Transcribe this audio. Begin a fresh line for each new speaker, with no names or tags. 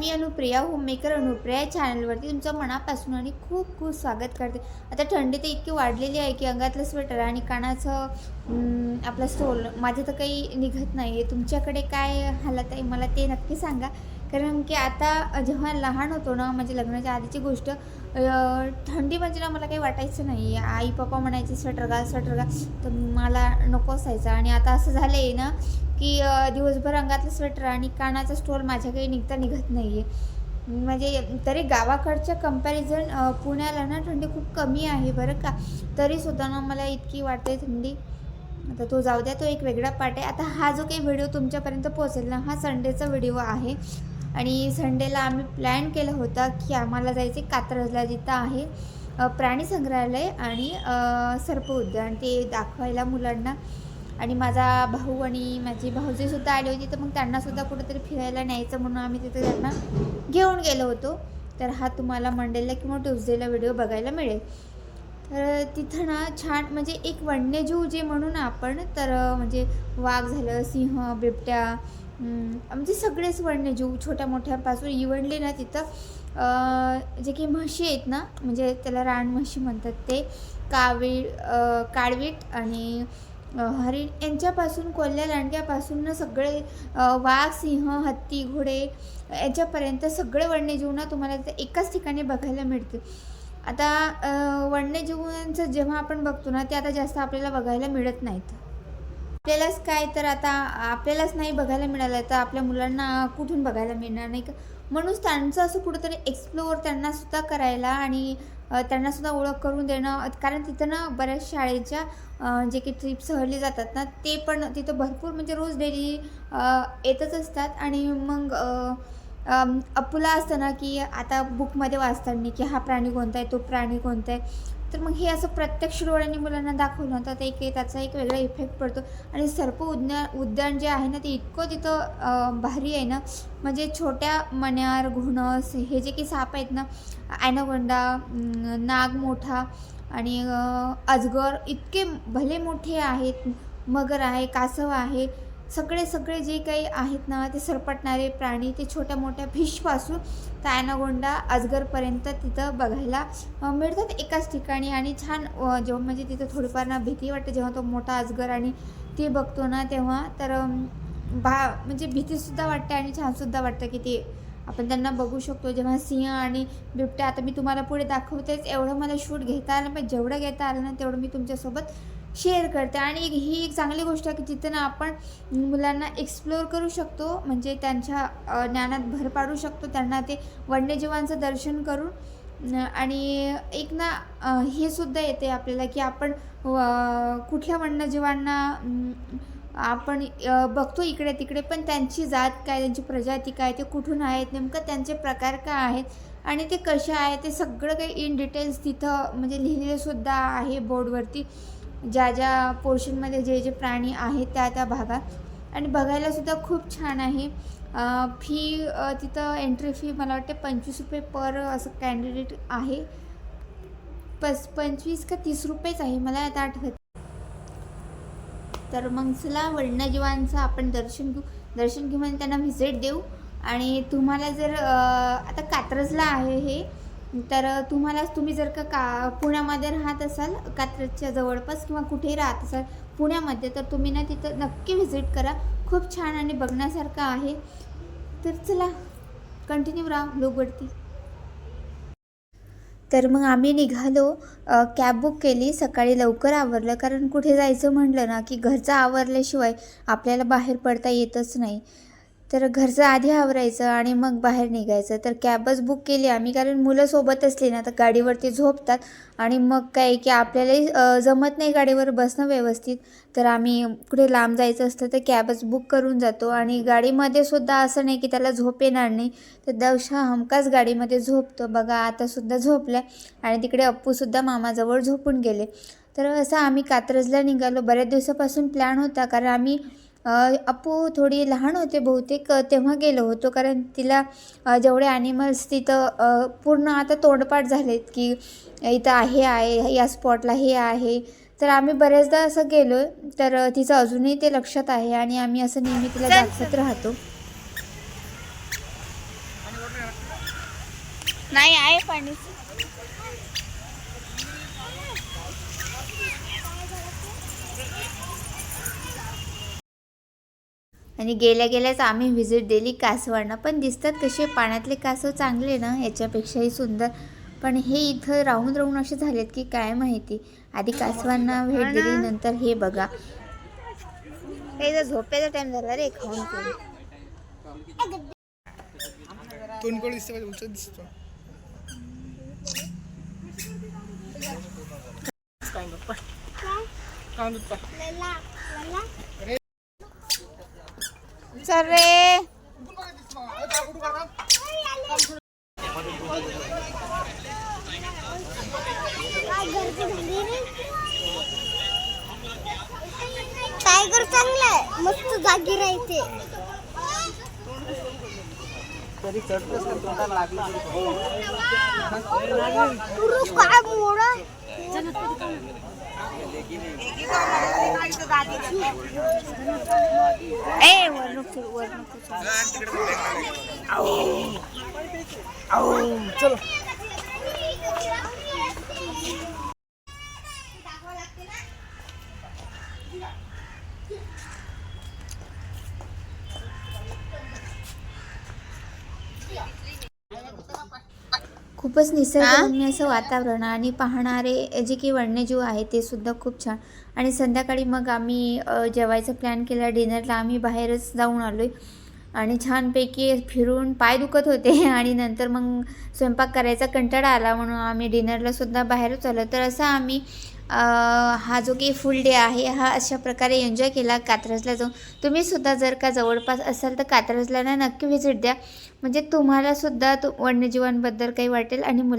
मी Anupriya homemaker Anupriya या चॅनलवरती तुमचं मनापासून आणि खूप खूप स्वागत करते. आता थंडी तर इतकी वाढलेली आहे की अंगातलं स्वेटर आणि कानाचं आपलं स्टोल माझं तर काही निघत नाही आहे तुमच्याकडे काय हालत आहे? मला ते नक्की सांगा. कारण की आता जेव्हा लहान होतो ना म्हणजे लग्नाच्या आधीची गोष्ट थंडी म्हणजे ना मला काही वाटायचं नाही. आई पप्पा म्हणायचे स्वेटर घाल स्वेटर घाल. तर मला नको असायचं. आणि आता असं झालं आहे ना की दिवसभर अंगातलं स्वेटर आणि कानाचा स्टोल माझ्या काही निघता निघत नाही आहे म्हणजे तरी गावाकडच्या कंपॅरिझन पुण्याला ना थंडी खूप कमी आहे बरं का. तरीसुद्धा ना मला इतकी वाटते थंडी. आता तो जाऊ द्या तो एक वेगळा पार्ट आहे. आता हा जो काही व्हिडिओ तुमच्यापर्यंत पोहोचेल ना हा संडेचा व्हिडिओ आहे. आणि संडेला आम्ही प्लॅन केला होता की आम्हाला जायचे कात्रजला जिथं आहे प्राणी संग्रहालय आणि सर्प उद्यान. ते दाखवायला मुलांना. आणि माझा भाऊ आणि माझी भाऊजीसुद्धा आली होती तर मग त्यांनासुद्धा कुठेतरी फिरायला न्यायचं म्हणून आम्ही तिथे त्यांना घेऊन गेलो होतो. तर हा तुम्हाला मंडेला किंवा ट्युजडेला व्हिडिओ बघायला मिळेल. तर तिथं ना छान म्हणजे एक वन्यजीव जे म्हणू ना आपण तर म्हणजे वाघ झालं सिंह बिबट्या म्हणजे सगळेच वन्यजीव छोट्या मोठ्यापासून इवडले ना तिथं. जे काही म्हशी आहेत ना म्हणजे त्याला रान म्हशी म्हणतात ते कावीळ काळवीट आणि हरिण यांच्यापासून कोल्ह्या लांडग्यापासून ना सगळे वाघ सिंह हत्ती घोडे याच्यापर्यंत सगळे वन्यजीव ना तुम्हाला एकाच ठिकाणी बघायला मिळते आता वन्यजीवांचं जेव्हा आपण बघतो ना ते आता जास्त आपल्याला बघायला मिळत नाहीत. आपल्यालाच काय तर आता आपल्यालाच नाही बघायला मिळालं तर आपल्या मुलांना कुठून बघायला मिळणार नाही? का म्हणून त्यांचं असं कुठंतरी एक्सप्लोअर त्यांनासुद्धा करायला आणि त्यांनासुद्धा ओळख करून देणं कारण तिथं ना बऱ्याच शाळेच्या जे काही ट्रिप सहली जातात ना ते पण तिथं भरपूर म्हणजे रोज डेली येतच असतात आणि मग अपुला असतं ना की आता बुकमध्ये वाचताना की हा प्राणी कोणता आहे तो प्राणी कोणता आहे. तर मग हे असं प्रत्यक्ष डोळ्यांनी मुलांना दाखवलं तर ते एक त्याचा एक वेगळा इफेक्ट पडतो. आणि सर्प उद्या उद्यान जे आहे ना ते इतकं तिथं भारी आहे ना. म्हणजे छोट्या मण्यार घुणस हे जे की साप आहेत ना ॲनाकोंडा नाग मोठा आणि अजगर इतके भले मोठे आहेत मगर आहे कासव आहे. सगळे सगळे जे काही आहेत ना ते सरपटणारे प्राणी ते छोट्या मोठ्या फिशपासून तर ॲनागोंडा अजगरपर्यंत तिथं बघायला मिळतात एकाच ठिकाणी. आणि छान जेव्हा म्हणजे तिथं थोडीफार ना भीती वाटते जेव्हा तो मोठा अजगर आणि ते बघतो ना तेव्हा तर भा म्हणजे भीतीसुद्धा वाटते आणि छानसुद्धा वाटतं की ते आपण त्यांना बघू शकतो. जेव्हा सिंह आणि बिबट्या आता मी तुम्हाला पुढे दाखवतेच एवढं मला शूट घेता आलं पण जेवढं घेता आलं ना तेवढं मी तुमच्यासोबत शेअर करते. आणि ही एक चांगली गोष्ट आहे की जिथं ना आपण मुलांना एक्सप्लोअर करू शकतो म्हणजे त्यांच्या ज्ञानात भर पाडू शकतो त्यांना ते वन्यजीवांचं दर्शन करून. आणि एक ना हे सुद्धा येते आपल्याला की आपण व- कुठल्या वन्यजीवांना आपण बघतो इकडे तिकडे पण त्यांची जात काय त्यांची प्रजाती काय ते कुठून आहेत नेमकं त्यांचे प्रकार काय आहेत आणि ते कसे आहेत ते सगळं काही इन डिटेल्स तिथं म्हणजे लिहिलेलं सुद्धा आहे बोर्डवरती ज्या ज्या पोर्शनमध्ये जे जे प्राणी आहेत त्या त्या भागात. आणि बघायलासुद्धा खूप छान आहे. फी तिथं एंट्री फी मला वाटते पंचवीस रुपये पर असं कॅन्डिडेट आहे. पस पंचवीस का तीस रुपयेच आहे. मला आता आठवत तर मग चला वन्यजीवांचं आपण दर्शन घेऊ. दर्शन घेऊन आणि त्यांना व्हिजिट देऊ. आणि तुम्हाला जर आता कात्रजला आहे हे तर तुम्हाला तुम्ही जर का का पुण्यामध्ये राहत असाल कात्रजच्या जवळपास किंवा कुठेही राहत असाल पुण्यामध्ये तर तुम्ही ना तिथं नक्की व्हिजिट करा. खूप छान आणि बघण्यासारखं आहे. तर चला कंटिन्यू राहा ब्लॉगवरती तर मग आम्ही निघालो. कॅब बुक केली. सकाळी लवकर आवरलं. कारण कुठे जायचं म्हटलं ना की घरचं आवरल्याशिवाय आपल्याला बाहेर पडता येतच नाही. तर घरचं आधी आवरायचं आणि मग बाहेर निघायचं. तर कॅबच बुक केली आम्ही कारण मुलं सोबत असली ना तर गाडीवरती झोपतात आणि मग काय की आपल्यालाही जमत नाही गाडीवर बसणं व्यवस्थित. तर आम्ही कुठे लांब जायचं असतं तर कॅबच बुक करून जातो. आणि गाडीमध्ये सुद्धा असं नाही की त्याला झोप येणार नाही. तर दवशा हमकाच गाडीमध्ये झोपतो. बघा आतासुद्धा झोपल्या आणि तिकडे अप्पूसुद्धा मामाजवळ झोपून गेले. तर असं आम्ही कात्रजला निघालो. बऱ्याच दिवसापासून प्लॅन होता कारण आम्ही अ, अप्पू थोडी लहान होते बहुतेक तेव्हा गेलो होतो. कारण तिला जेवढे ॲनिमल्स तिथं पूर्ण आता तोंडपाठ झालेत की इथं हे आहे या स्पॉटला हे आहे. तर आम्ही बऱ्याचदा असं गेलो तर तिचं अजूनही ते लक्षात आहे आणि आम्ही असं नेहमी तिला दाखवत राहतो. नाही आहे पाणी. आणि गेल्या गेल्याच आम्ही व्हिजिट दिली कासवांना. पण दिसतात कसे पाण्यातले कासव चांगले ना याच्यापेक्षाही सुंदर. पण हे इथं राहून राहून असे झालेत की काय माहिती? आधी कासवांना भेट दिली नंतर हे बघा. हे जर झोपेचा टाइम झाला रे खाऊन पिऊन.
तोंडकोळ दिसतं पाहिजे उंच दिसतो. काय
चल रे.
टायगर चांगलाय मस्त जागी राहते पुरं काय मोडा?
ए वर नको वर नको खूपच निसर्गरम्य असं वातावरण आणि पाहणारे जे काही वन्यजीव आहे ते सुद्धा खूप छान. आणि संध्याकाळी मग आम्ही जेवायचा प्लॅन केला. डिनरला आम्ही बाहेरच जाऊन आलो आहे आणि छानपैकी फिरून पाय दुखत होते आणि नंतर मग स्वयंपाक करायचा कंटाळा आला म्हणून आम्ही डिनरलासुद्धा बाहेरच आलो. तर असं आम्ही हा जो काही फुल डे आहे हा अशा प्रकारे एन्जॉय केला कात्रजला जाऊन. तुम्हीसुद्धा जर का जवळपास असाल तर कात्रजला ना नक्की व्हिजिट द्या. म्हणजे तुम्हालासुद्धा तो वन्यजीवांबद्दल काही वाटेल आणि मुला